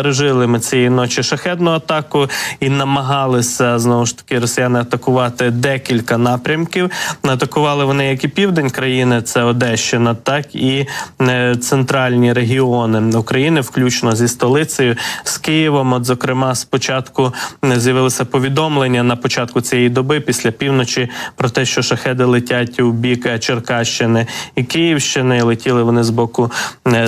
пережили ми цієї ночі шахедну атаку і намагалися знову ж таки росіяни атакувати декілька напрямків. Атакували вони як і південь країни, це Одещина, так і е, центральні регіони України, включно зі столицею з Києвом. От, зокрема, спочатку е, з'явилися повідомлення на початку цієї доби, після півночі, про те, що шахеди летять у бік е, Черкащини і Київщини. Летіли вони з боку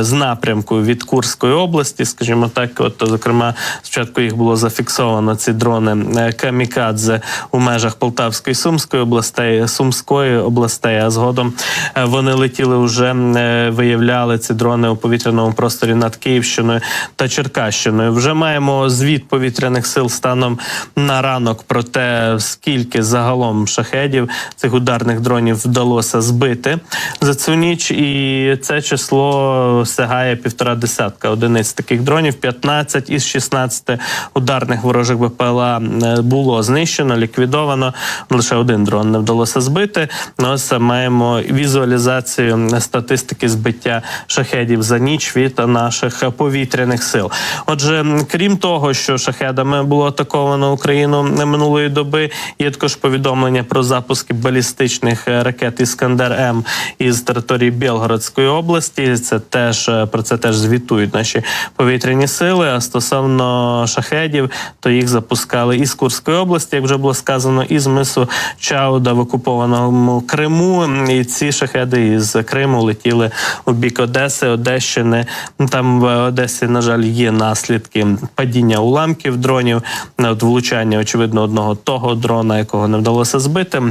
з напрямку від Курської області, скажімо так. От, зокрема, спочатку їх було зафіксовано ці дрони е, камікадзе у межах Полтавської Сумської областей, Сумської областей. А згодом е, вони летіли вже е, виявляли ці дрони у повітряному просторі над Київщиною та Черкащиною. Вже маємо звіт повітряних сил станом на ранок про те, скільки загалом шахедів цих ударних дронів вдалося збити за цю ніч, і це число сягає півтора десятка одиниць таких дронів. 15 із 16 ударних ворожих БПЛА е, було знищено, ліквідовано. Лише один дрон не вдалося збити. Ну, ось маємо візуалізацію статистики збиття шахедів за ніч від наших повітряних сил. Отже, крім того, що шахедами було атаковано Україну минулої доби, є також повідомлення про запуски балістичних ракет Іскандер М із території Білгородської області. Це теж е, про це теж звітують наші повітряні сили. А стосовно шахедів, то їх запускали із Курської області, як вже було сказано, із мису Чауда в окупованому Криму. І ці шахеди із Криму летіли у бік Одеси, Одещини. Там в Одесі, на жаль, є наслідки падіння уламків дронів, влучання, очевидно, одного того дрона, якого не вдалося збити.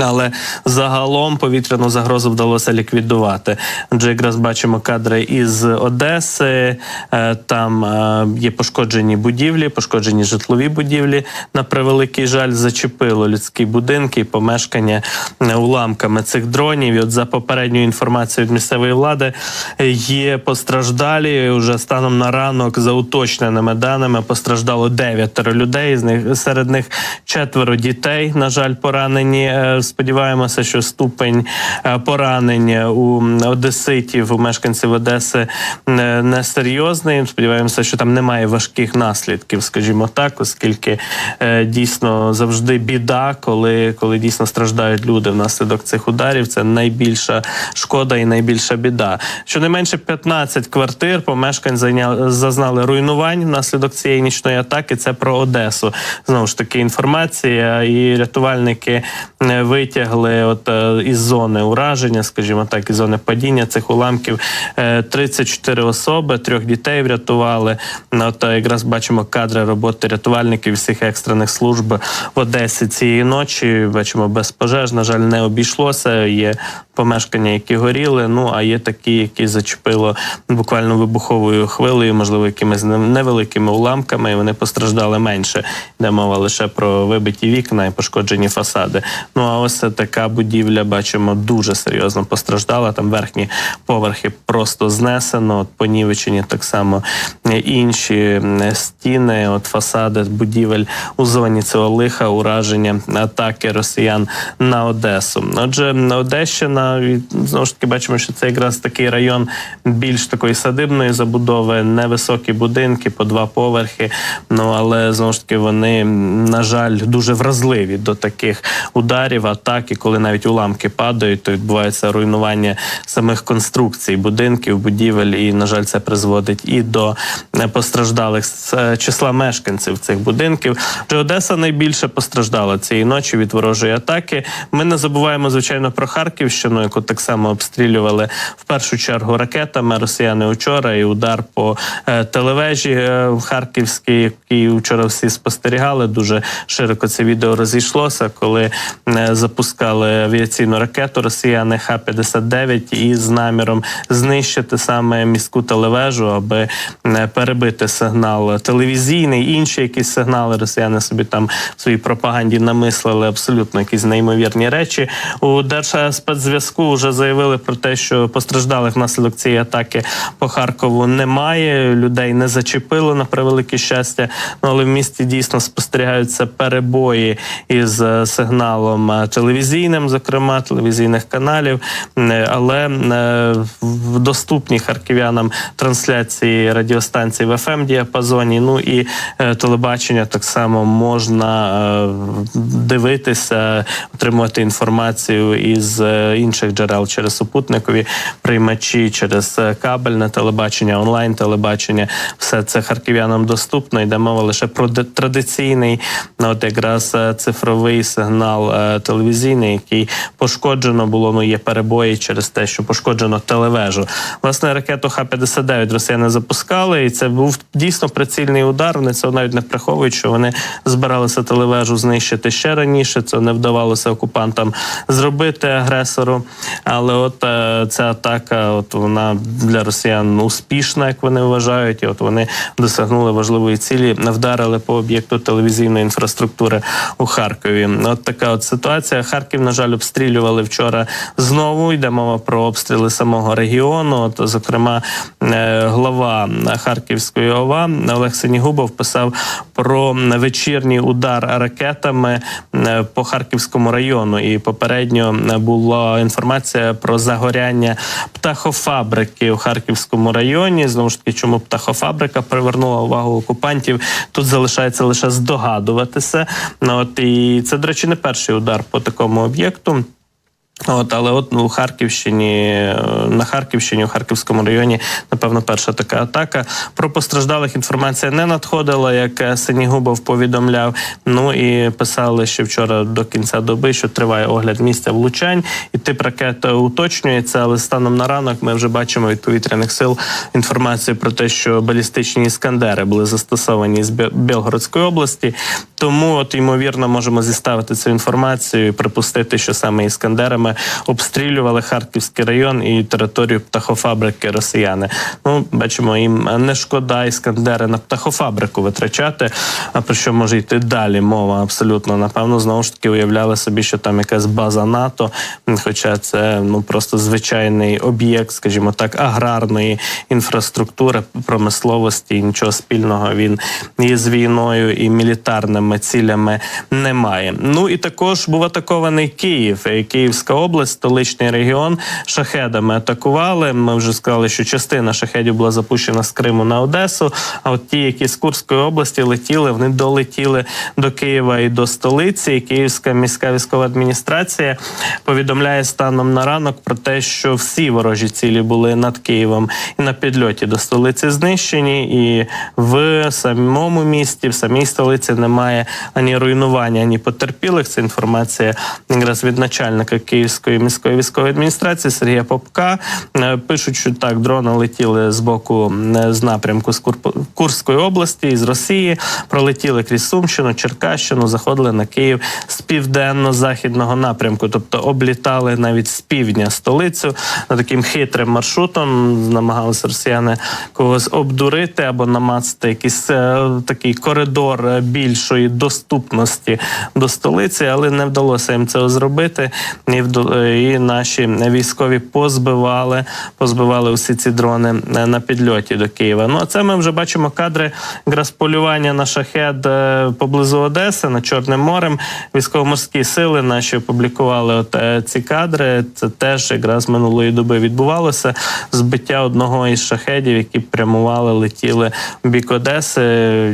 Але загалом повітряну загрозу вдалося ліквідувати. Отже, якраз бачимо кадри із Одеси. Е, Там е, є пошкоджені будівлі, пошкоджені житлові будівлі. На превеликий жаль, зачепило людські будинки і помешкання е, уламками цих дронів. І от за попередньою інформацією від місцевої влади є постраждалі. Уже станом на ранок за уточненими даними постраждало дев'ятеро людей. З них серед них четверо дітей. На жаль, поранені. Сподіваємося, що ступень е, поранення у одеситів, у мешканців Одеси е, не серйозний. Сподіваємося, що там немає важких наслідків, скажімо так, оскільки е, дійсно завжди біда, коли, коли дійсно страждають люди внаслідок цих ударів. Це найбільша шкода і найбільша біда. Щонайменше 15 квартир помешкань зазнали руйнувань внаслідок цієї нічної атаки. Це про Одесу. Знову ж таки, інформація і рятувальники витягли от е, із зони ураження, скажімо так, із зони падіння цих уламків е, 34 особи, трьох дітей врятували. Ну, От е, якраз бачимо кадри роботи рятувальників всіх екстрених служб в Одесі цієї ночі. Бачимо без пожеж. На жаль, не обійшлося. Є помешкання, які горіли. Ну а є такі, які зачепило буквально вибуховою хвилею, можливо, якимись не- невеликими уламками. і Вони постраждали менше. Йде мова лише про вибиті вікна і пошкоджені фасади. Ну а ось така будівля, бачимо, дуже серйозно постраждала. Там верхні поверхи просто знесено, от понівечені так само інші е, стіни, от фасади будівель у зоні цього лиха, ураження атаки росіян на Одесу. Отже, Одещина і, знову ж таки бачимо, що це якраз такий район більш такої садибної забудови, невисокі будинки по два поверхи. Ну але знову ж таки вони, на жаль, дуже вразливі до таких ударів, атак, і коли навіть уламки падають, то відбувається руйнування самих конструкцій, будинків, будівель. І на жаль, це призводить і до е, постраждалих з е, числа мешканців цих будинків. Вже Одеса найбільше постраждала цієї ночі від ворожої атаки. Ми не забуваємо звичайно про Харківщину, яку так само обстрілювали в першу чергу ракетами росіяни вчора. І удар по е, телевежі е, харківській, який вчора всі спостерігали. Дуже широко це відео розійшлося, коли запускали авіаційну ракету росіяни Х-59 із наміром знищити саме міську телевежу, аби е, перебити сигнал телевізійний, інші якісь сигнали. Росіяни собі там в своїй пропаганді намислили абсолютно якісь неймовірні речі. У Держспецзв'язку вже заявили про те, що постраждалих внаслідок цієї атаки по Харкову немає. Людей не зачепило на превелике щастя. Ну але в місті дійсно спостерігаються перебої із е, сигналом сигналам е, телевізійним, зокрема телевізійних каналів, Е, але е, в доступні харків'янам трансляції радіостанцій в fm діапазоні. Ну і телебачення так само можна дивитися, отримувати інформацію із інших джерел через супутникові приймачі, через кабельне телебачення, онлайн телебачення. Все це харків'янам доступно. Йде мова лише про традиційний, ну, от якраз цифровий сигнал телевізійний, який пошкоджено було. Ну є перебої через те, що пошкоджено телевежу. Власне, ракету Х-59 росіяни запускали, і це був дійсно прицільний удар. Вони це навіть не приховують, що вони збиралися телевежу знищити ще раніше. Це не вдавалося окупантам зробити агресору. Але от е, ця атака, от вона для росіян успішна, як вони вважають, і от вони досягнули важливої цілі, вдарили по об'єкту телевізійної інфраструктури у Харкові. От така от ситуація. Харків, на жаль, обстрілювали вчора знову. Йде мова про обстріли самого регіону. От, зокрема, е, глава Харківської ОВА Олег Синігубов писав про вечірній удар ракетами е, по Харківському району. І попередньо була інформація про загоряння птахофабрики у Харківському районі. Знову ж таки, чому птахофабрика привернула увагу окупантів? Тут залишається лише здогадуватися. Ну, От і це, до речі, не перший удар по такому об'єкту. От, але от ну, у Харківщині, е, на Харківщині, у Харківському районі, напевно, перша така атака. Про постраждалих інформація не надходила, як Синігубов повідомляв. Ну і писали, що вчора до кінця доби, що триває огляд місця влучань, і тип ракет уточнюється. Але станом на ранок ми вже бачимо від повітряних сил інформацію про те, що балістичні іскандери були застосовані з Білгородської області. Тому, от ймовірно, можемо зіставити цю інформацію і припустити, що саме іскандерами обстрілювали Харківський район і територію птахофабрики росіяни. Ну, бачимо, їм не шкода іскандери на птахофабрику витрачати. А про що може йти далі? Мова абсолютно напевно знову ж таки уявляли собі, що там якась база НАТО, хоча це ну просто звичайний об'єкт, скажімо так, аграрної інфраструктури, промисловості. Нічого спільного він і з війною, і мілітарними цілями немає. Ну і також був атакований Київ, і Київська область, столичний регіон. Шахедами атакували. Ми вже сказали, що частина шахедів була запущена з Криму на Одесу. А от ті, які з Курської області летіли, вони долетіли до Києва і до столиці. І Київська міська військова адміністрація повідомляє станом на ранок про те, що всі ворожі цілі були над Києвом і на підльоті до столиці знищені. І в самому місті, в самій столиці немає ані руйнування, ані потерпілих. Це інформація якраз від начальника Київської міської військової адміністрації Сергія Попка. Е, Пишуть, що так дрони летіли з боку е, з напрямку з Кур- Курської області з Росії, пролетіли крізь Сумщину, Черкащину, заходили на Київ з південно-західного напрямку, тобто облітали навіть з півдня столицю на таким хитрим маршрутом. Намагалися росіяни когось обдурити або намацати якийсь е, такий коридор більшої доступності до столиці, але не вдалося їм цього зробити. І, і наші військові позбивали, позбивали усі ці дрони е, на підльоті до Києва. Ну а це ми вже бачимо кадри якраз полювання на шахет е, поблизу Одеси над Чорним морем. Військово-морські сили наші опублікували от е, ці кадри. Це теж якраз минулої доби відбувалося збиття одного із шахедів, які прямували, летіли в бік Одеси.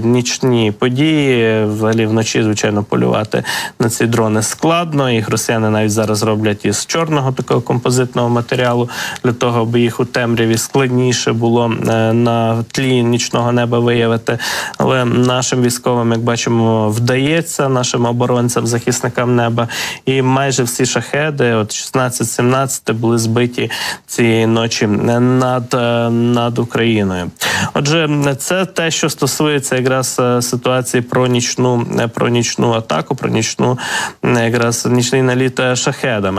Нічні події. Взагалі вночі, звичайно, полювати на ці дрони складно. Їх росіяни навіть зараз роблять із чорного такого композитного матеріалу для того, аби їх у темряві складніше було е, на тлі нічного неба виявити. Але нашим військовим, як бачимо, вдається нашим оборонцям, захисникам неба. І майже всі шахеди, от 16-17, були збиті цієї ночі над, е, над Україною. Отже, це те, що стосується якраз е, ситуації про нічну, про нічну атаку, про нічну якраз нічний наліт шахедами.